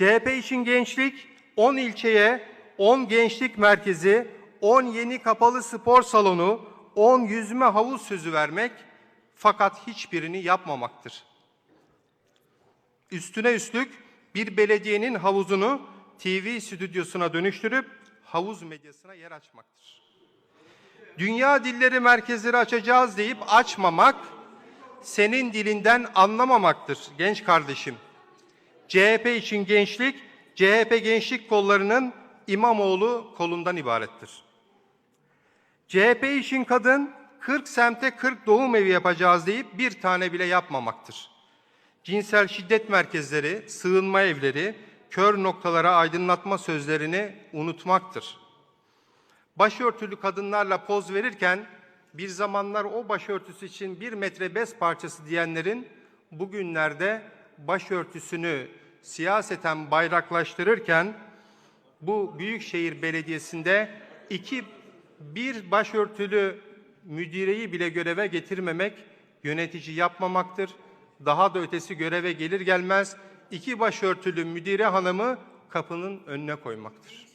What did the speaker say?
CHP için gençlik 10 ilçeye 10 gençlik merkezi, 10 yeni kapalı spor salonu, 10 yüzme havuz sözü vermek fakat hiçbirini yapmamaktır. Üstüne üstlük bir belediyenin havuzunu TV stüdyosuna dönüştürüp havuz medyasına yer açmaktır. Dünya dilleri merkezleri açacağız deyip açmamak, senin dilinden anlamamaktır genç kardeşim. CHP için gençlik, CHP gençlik kollarının İmamoğlu kolundan ibarettir. CHP için kadın 40 semte 40 doğum evi yapacağız deyip bir tane bile yapmamaktır. Cinsel şiddet merkezleri, sığınma evleri, kör noktalara aydınlatma sözlerini unutmaktır. Başörtülü kadınlarla poz verirken bir zamanlar o başörtüsü için bir metre bez parçası diyenlerin bugünlerde başörtüsünü siyaseten bayraklaştırırken bu Büyükşehir Belediyesi'nde iki bir başörtülü müdireyi bile göreve getirmemek yönetici yapmamaktır. Daha da ötesi göreve gelir gelmez iki başörtülü müdire hanımı kapının önüne koymaktır.